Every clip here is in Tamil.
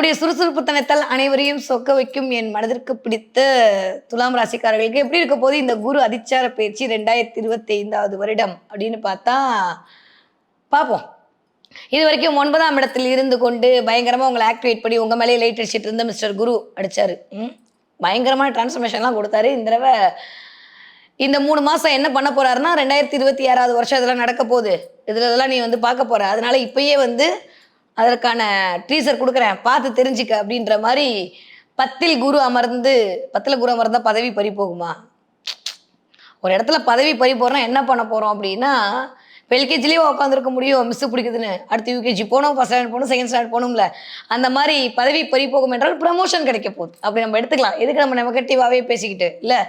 தன்னுடைய சுறுசுறுப்புத்தனத்தால் அனைவரையும் சொக்க வைக்கும் என் மனதிற்கு பிடித்த துலாம் ராசிக்காரர்களுக்கு எப்படி இருக்க போது இந்த குரு அதிச்சார பயிற்சி ரெண்டாயிரத்தி இருபத்தி ஐந்தாவது வருடம் அப்படின்னு பார்த்தா பார்ப்போம். இது வரைக்கும் ஒன்பதாம் இடத்தில் இருந்து கொண்டு பயங்கரமாக உங்களை ஆக்டிவேட் பண்ணி உங்கள் மேலே லைட் அடிச்சிட்டு இருந்த மிஸ்டர் குரு அடித்தார் பயங்கரமான டிரான்ஸ்ஃபர்மேஷன்லாம் கொடுத்தாரு. இந்த தடவை இந்த மூணு மாதம் என்ன பண்ண போகிறாருன்னா ரெண்டாயிரத்தி இருபத்தி ஆறாவது வருஷம் இதெல்லாம் நடக்க போகுது. இதில் இதெல்லாம் நீ வந்து பார்க்க போகிற அதனால இப்பயே வந்து அதற்கான டீசர் கொடுக்குறேன். பார்த்து தெரிஞ்சுக்க அப்படின்ற மாதிரி பத்தில் குரு அமர்ந்து பத்தில் குரு அமர்ந்தால் பதவி பறி போகுமா? ஒரு இடத்துல பதவி பறி போறோம்னா என்ன பண்ண போகிறோம் அப்படின்னா எல்கேஜிலேயே உட்காந்துருக்க முடியும். மிஸ் பிடிக்குதுன்னு. அடுத்து யூகேஜி போகணும் ஃபஸ்ட் ஸ்டாண்டர்ட் போகணும் செகண்ட் ஸ்டாண்டர்ட் போகணும்ல அந்த மாதிரி பதவி பறி போகும் என்றால் ப்ரமோஷன் கிடைக்க போகுது. அப்படி நம்ம எடுத்துக்கலாம். எதுக்கு நம்ம நெகட்டிவாகவே பேசிக்கிட்டு? இல்லை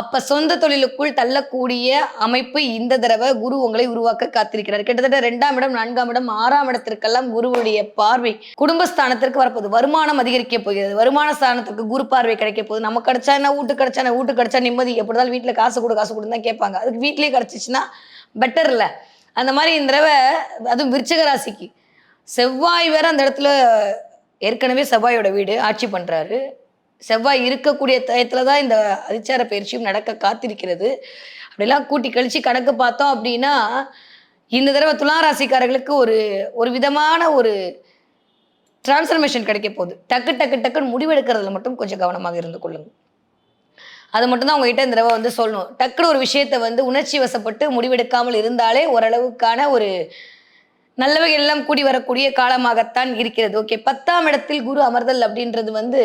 அப்போ சொந்த தொழிலுக்குள் தள்ளக்கூடிய அமைப்பு இந்த தடவை குரு உங்களை உருவாக்க காத்திருக்கிறார். கிட்டத்தட்ட ரெண்டாம் இடம் நான்காம் இடம் ஆறாம் இடத்திற்கெல்லாம் குருவுடைய பார்வை குடும்பஸ்தானத்திற்கு வரப்போகுது. வருமானம் அதிகரிக்க போகிறது. வருமான ஸ்தானத்துக்கு குரு பார்வை கிடைக்க போகுது. நம்ம கிடைச்சா என்ன? வீட்டு கிடைச்சா என்ன? வீட்டு கிடைச்சா நிம்மதி. எப்படிதான் வீட்டில் காசு கொடு காசு கொடுன்னு தான் கேட்பாங்க. அதுக்கு வீட்லேயே கிடைச்சிச்சுன்னா பெட்டர் இல்லை அந்த மாதிரி இந்த தடவை அதுவும் விருச்சக ராசிக்கு. செவ்வாய் வேற அந்த இடத்துல ஏற்கனவே செவ்வாயோட வீடு ஆட்சி பண்ணுறாரு செவ்வாய் இருக்கக்கூடிய தயத்தில் தான் இந்த அதிச்சார பயிற்சியும் நடக்க காத்திருக்கிறது. அப்படிலாம் கூட்டி கழிச்சு கணக்கு பார்த்தோம் அப்படின்னா இந்த தடவை துலா ராசிக்காரர்களுக்கு ஒரு ஒரு விதமான ஒரு டிரான்ஸ்ஃபர்மேஷன் கிடைக்க போகுது. டக்கு டக்கு டக்குன்னு முடிவெடுக்கிறதுல மட்டும் கொஞ்சம் கவனமாக இருந்து கொள்ளுங்கள் அது மட்டும்தான் உங்ககிட்ட இந்த தடவை வந்து சொல்லணும். டக்குனு ஒரு விஷயத்த வந்து உணர்ச்சி வசப்பட்டு முடிவெடுக்காமல் இருந்தாலே ஓரளவுக்கான ஒரு நல்லவைகள் எல்லாம் கூடி வரக்கூடிய காலமாகத்தான் இருக்கிறது. ஓகே பத்தாம் இடத்தில் குரு அமர்தல் அப்படின்றது வந்து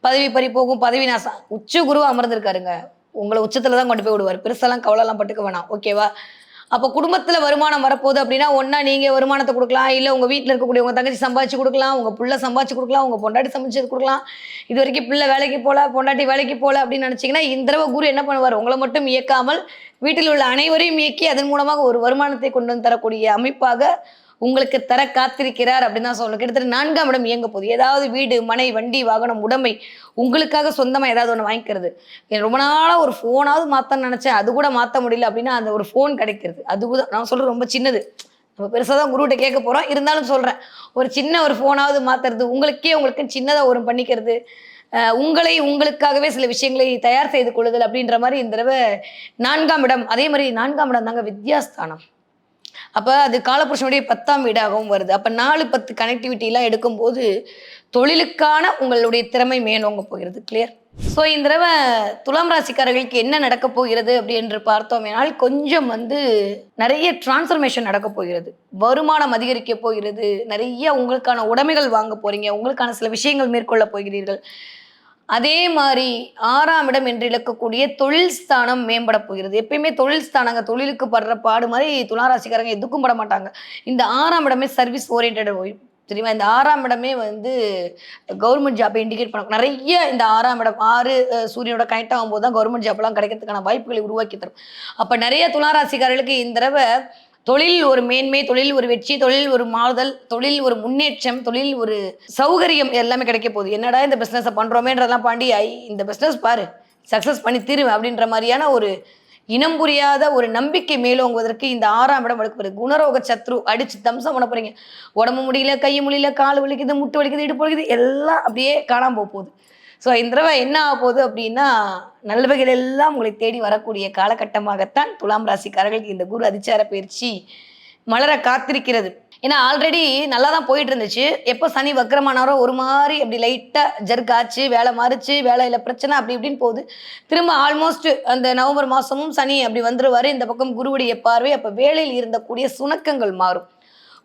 பதவி பறி போகும் பதவி நாசம். உச்ச குரு அமர்ந்திருக்காருங்க. உங்களை உச்சத்துல தான் கொண்டு போய் விடுவார். பெருசெல்லாம் கவலைலாம் பட்டுக்க வேணாம். ஓகேவா அப்போ குடும்பத்தில் வருமானம் வரப்போகுது அப்படின்னா ஒன்றா நீங்கள் வருமானத்தை கொடுக்கலாம். இல்லை உங்கள் வீட்டில் இருக்கக்கூடிய உங்கள் தங்கச்சி சம்பாதிச்சு கொடுக்கலாம். உங்கள் பிள்ளை சம்பாதிச்சு கொடுக்கலாம். உங்கள் பொண்டாட்டி சமைச்சு கொடுக்கலாம். இது வரைக்கும் பிள்ளை வேலைக்கு போல பொண்டாட்டி வேலைக்கு போல அப்படின்னு நினச்சிங்கன்னா இந்த தடவை குரு என்ன பண்ணுவார்? உங்களை மட்டும் இயக்காமல் வீட்டில் உள்ள அனைவரையும் இயக்கி அதன் மூலமாக ஒரு வருமானத்தை கொண்டு வந்து தரக்கூடிய அமைப்பாக உங்களுக்கு தர காத்திருக்கிறார் அப்படின்னு தான் சொல்லணும். கிட்டத்தட்ட நான்காம் இடம் இயங்க போகுது. ஏதாவது வீடு மனை வண்டி வாகனம் உடைமை உங்களுக்காக சொந்தமாக ஏதாவது ஒன்று வாங்கிக்கிறது. ரொம்ப நாளாக ஒரு ஃபோனாவது மாற்றன்னு நினச்சேன். அது கூட மாற்ற முடியல அப்படின்னா அந்த ஒரு ஃபோன் கிடைக்கிறது. அது கூட நான் சொல்கிறேன் ரொம்ப சின்னது. நம்ம பெருசாக தான் குருகிட்ட கேட்க போகிறோம் இருந்தாலும் சொல்கிறேன் ஒரு சின்ன ஒரு ஃபோனாவது மாத்துறது உங்களுக்கே உங்களுக்கு சின்னதாக ஒரு பண்ணிக்கிறது. உங்களை உங்களுக்காகவே சில விஷயங்களை தயார் செய்து கொள்ளுதல் அப்படின்ற மாதிரி இந்த தடவை நான்காம் இடம். அதே மாதிரி நான்காம் இடம் தாங்க வித்யாஸ்தானம். அப்போ அது காலபுருஷனுடைய பத்தாம் வீடாகவும் வருது. அப்போ நாலு பத்து கனெக்டிவிட்டிலாம் எடுக்கும்போது தொழிலுக்கான உங்களுடைய திறமை மேலோங்க போகிறது. கிளியர் ஸோ இந்த தடவை துலாம் ராசிக்காரர்களுக்கு என்ன நடக்க போகிறது அப்படி என்று பார்த்தோமேனால் கொஞ்சம் வந்து நிறைய டிரான்ஸ்ஃபர்மேஷன் நடக்க போகிறது. வருமானம் அதிகரிக்க போகிறது. நிறைய உங்களுக்கான உடைமைகள் வாங்க போகிறீங்க உங்களுக்கான சில விஷயங்கள் மேற்கொள்ள போகிறீர்கள். அதே மாதிரி ஆறாம் இடம் என்று இழக்கக்கூடிய தொழில் ஸ்தானம் மேம்பட போகிறது. எப்பயுமே தொழில் ஸ்தானங்க தொழிலுக்கு படுற பாடு மாதிரி துளாராசிக்காரங்க எதுக்கும் பட மாட்டாங்க. இந்த ஆறாம் இடமே சர்வீஸ் ஓரியன்ட் தெரியுமா? இந்த ஆறாம் இடமே வந்து கவர்மெண்ட் ஜாப்பை இண்டிகேட் பண்ண நிறைய இந்த ஆறாம் இடம் ஆறு சூரியனோட கனெக்ட் ஆகும்போது தான் கவர்மெண்ட் ஜாப்லாம் கிடைக்கிறதுக்கான வாய்ப்புகளை உருவாக்கி தரும். அப்போ நிறைய துளாராசிக்காரர்களுக்கு இந்த தடவை தொழில் ஒரு மேன்மை தொழில் ஒரு வெற்றி தொழில் ஒரு மாறுதல் தொழில் ஒரு முன்னேற்றம் தொழில் ஒரு சௌகரியம் எல்லாமே கிடைக்க போகுது. என்னடா இந்த பிஸ்னஸை பண்ணுறோமேன்றதெல்லாம் பாண்டி ஐ இந்த பிஸ்னஸ் பாரு சக்ஸஸ் பண்ணி தீருவேன் அப்படின்ற மாதிரியான ஒரு இனம் புரியாத ஒரு நம்பிக்கை மேலோங்குவதற்கு இந்த ஆறாம் இடம் வளர்க்குறது குணரோக சத்ரு அடிச்சு தம்சம் பண்ண போறீங்க. உடம்பு முடியல கை முடியல கால் வலிக்குது முட்டு வலிக்குது இடுப்பு வலிக்குது எல்லாம் அப்படியே காணாம போக போகுது. ஸோ இந்த தடவை என்ன ஆக போகுது அப்படின்னா நல்லவைகள் எல்லாம் உங்களை தேடி வரக்கூடிய காலகட்டமாகத்தான் துலாம் ராசிக்காரர்களுக்கு இந்த குரு அதிச்சார பயிற்சி மலர காத்திருக்கிறது. ஏன்னா ஆல்ரெடி நல்லா தான் போயிட்டு இருந்துச்சு எப்போ சனி வக்கரமானாரோ ஒரு மாதிரி அப்படி லைட்டாக ஜர்க் ஆச்சு வேலை மாறிச்சு வேலையில் பிரச்சனை அப்படி இப்படின்னு போகுது. திரும்ப ஆல்மோஸ்ட் அந்த நவம்பர் மாதமும் சனி அப்படி வந்துருவாரு. இந்த பக்கம் குருவுடைய பார்வை அப்போ வேலையில் இருந்தக்கூடிய சுணக்கங்கள் மாறும்.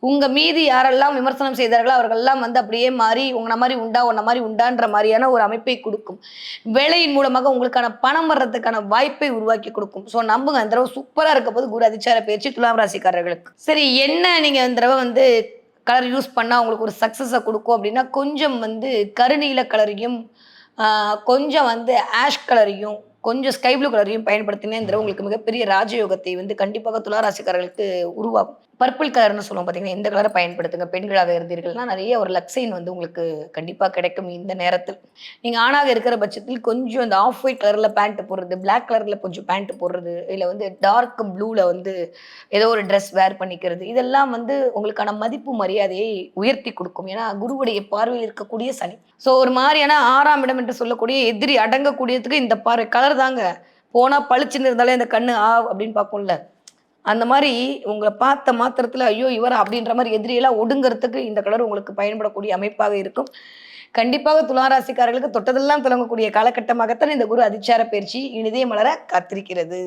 உங்கள் மீது யாரெல்லாம் விமர்சனம் செய்தார்களோ அவர்கள்லாம் வந்து அப்படியே மாறி உங்களை மாதிரி உண்டா உன்ன மாதிரி உண்டான்ற மாதிரியான ஒரு அமைப்பை கொடுக்கும். வேலையின் மூலமாக உங்களுக்கான பணம் வர்றதுக்கான வாய்ப்பை உருவாக்கி கொடுக்கும். ஸோ நம்புங்க இந்த தடவை சூப்பராக இருக்க போது குரு அதிச்சார பயிற்சி துலாம் ராசிக்காரர்களுக்கு. சரி என்ன நீங்கள் இந்த தடவை வந்து கலர் யூஸ் பண்ணால் உங்களுக்கு ஒரு சக்ஸஸை கொடுக்கும் அப்படின்னா கொஞ்சம் வந்து கருநீல கலரையும் கொஞ்சம் வந்து ஆஷ் கலரையும் கொஞ்சம் ஸ்கை ப்ளூ கலரையும் பயன்படுத்தினே இந்த உங்களுக்கு மிகப்பெரிய ராஜயோகத்தை வந்து கண்டிப்பாக துளாராசிக்காரர்களுக்கு உருவாகும் பர்பிள் கலர்னு சொல்லுவோம் பார்த்தீங்கன்னா இந்த கலரை பயன்படுத்துங்க? பெண்களாக இருந்தீர்கள்னா நிறைய ஒரு லக்ஸைன் வந்து உங்களுக்கு கண்டிப்பாக கிடைக்கும் இந்த நேரத்தில். நீங்கள் ஆணாக இருக்கிற பட்சத்தில் கொஞ்சம் இந்த ஆஃப் ஒயிட் கலரில் பேண்ட் போடுறது பிளாக் கலரில் கொஞ்சம் பேண்ட் போடுறது இல்லை வந்து டார்க் ப்ளூவில் வந்து ஏதோ ஒரு ட்ரெஸ் வேர் பண்ணிக்கிறது இதெல்லாம் வந்து உங்களுக்கான மதிப்பு மரியாதையை உயர்த்தி கொடுக்கும். ஏன்னா குருவுடைய பார்வையில் இருக்கக்கூடிய சனி. ஸோ ஒரு மாதிரியான ஆறாம் இடம் என்று சொல்லக்கூடிய எதிரி அடங்கக்கூடியதுக்கு இந்த பார்வை கலர் தாங்க. போனால் பளிச்சுன்னு இருந்தாலே இந்த கண்ணு ஆ அப்படின்னு பார்க்கும்ல அந்த மாதிரி உங்களை பார்த்த மாத்திரத்தில் ஐயோ இவரா அப்படின்ற மாதிரி எதிரியெல்லாம் ஒடுங்கிறதுக்கு இந்த கலர் உங்களுக்கு பயன்படக்கூடிய அமைப்பாக இருக்கும். கண்டிப்பாக துளாராசிக்காரர்களுக்கு தொட்டதெல்லாம் துலங்கக்கூடிய காலகட்டமாகத்தான் இந்த குரு அதிச்சார பயிற்சி இனிதே மலர காத்திருக்கிறது.